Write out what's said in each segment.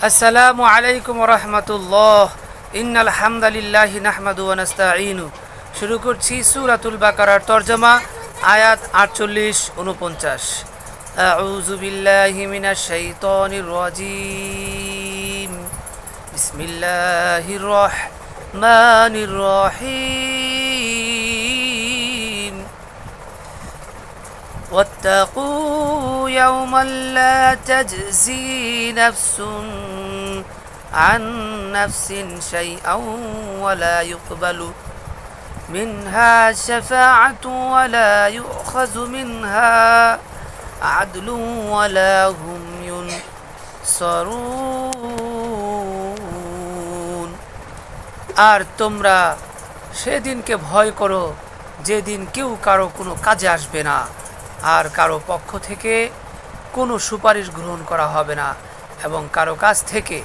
আসসালামু আলাইকুম রহমতুল্লাহ ইন্নাল হামদালিল্লাহি নাহমাদু ওয়া নাস্তাঈনু শুরু করছি সূরাতুল বাকারার তরজমা আয়াত আটচল্লিশ উনপঞ্চাশ আউযু বিল্লাহি মিনাশ শাইতানির রাজিম বিসমিল্লাহির রহমানির রহিম واتقوا يوما لا تجزي نفس عن نفس شيئا ولا يقبل منها شفاعة ولا يؤخذ منها عدل ولا هم ينصرون আর তোমরা সেদিনকে ভয় করো যেদিন কেউ কারো কোনো কাজে আসবে না আর কারো পক্ষ থেকে কোনো সুপারিশ গ্রহণ করা হবে না এবং কারো কাছ থেকে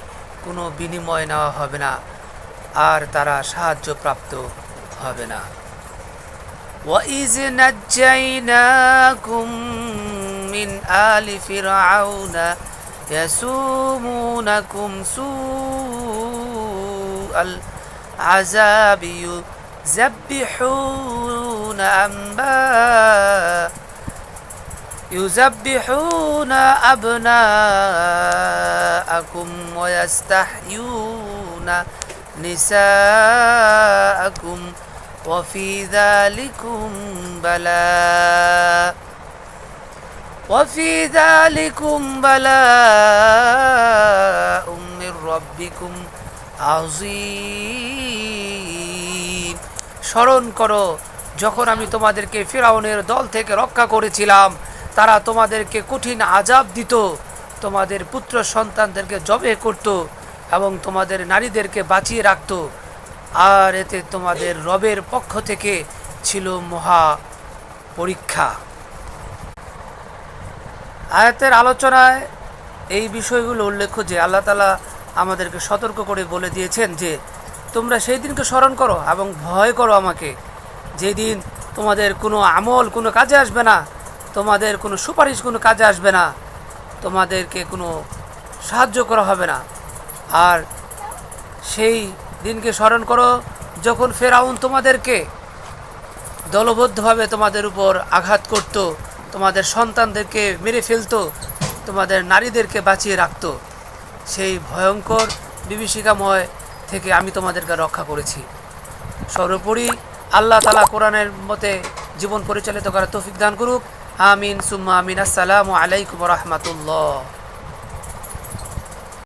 কোনো বিনিময় নেওয়া হবে না আর তারা সাহায্যপ্রাপ্ত হবে না وَإِذْ نَجَّيْنَاكُمْ مِنْ آلِ فِرْعَوْنَ يَسُومُونَكُمْ سُوءَ الْعَذَابِ يُذَبِّحُونَ أَنبَاءَ يذبحون أبناءكم ويستحيون نساءكم وفي ذلكم بلاء وفي ذلكم بلاء من ربكم عظيم স্মরণ করো যখন আমি তোমাদেরকে ফিরাউনের দল থেকে রক্ষা করেছিলাম তারা তোমাদেরকে কঠিন আজাব দিত, তোমাদের পুত্র সন্তানদেরকে জবে করত এবং তোমাদের নারীদেরকে বাঁচিয়ে রাখত। আর এতে তোমাদের রবের পক্ষ থেকে ছিল মহা পরীক্ষা। আয়াতের আলোচনায় এই বিষয়গুলো উল্লেখ্য যে আল্লাহ তালা আমাদেরকে সতর্ক করে বলে দিয়েছেন যে, তোমরা সেই দিনকে স্মরণ করো এবং ভয় করো আমাকে। যেদিন তোমাদের কোনো আমল, কোনো কাজে আসবে না তোমাদের কোনো সুপারিশ, কোনো কাজে আসবে না। তোমাদেরকে কোনো সাহায্য করা হবে না। আর সেই দিনকে স্মরণ করো, যখন ফেরাউন তোমাদেরকে দলবদ্ধভাবে তোমাদের উপর আঘাত করত, তোমাদের সন্তানদেরকে মেরে ফেলতো, তোমাদের নারীদেরকে বাঁচিয়ে রাখত, সেই ভয়ঙ্কর বিভীষিকাময় থেকে আমি তোমাদেরকে রক্ষা করেছি। সর্বোপরি আল্লাহ তালা কোরআনের মতে জীবন পরিচালিত করার তৌফিক দান করুক। আমিন সুম্মা আমিন আসসালামু আলাইকুম রহমতুল্লাহ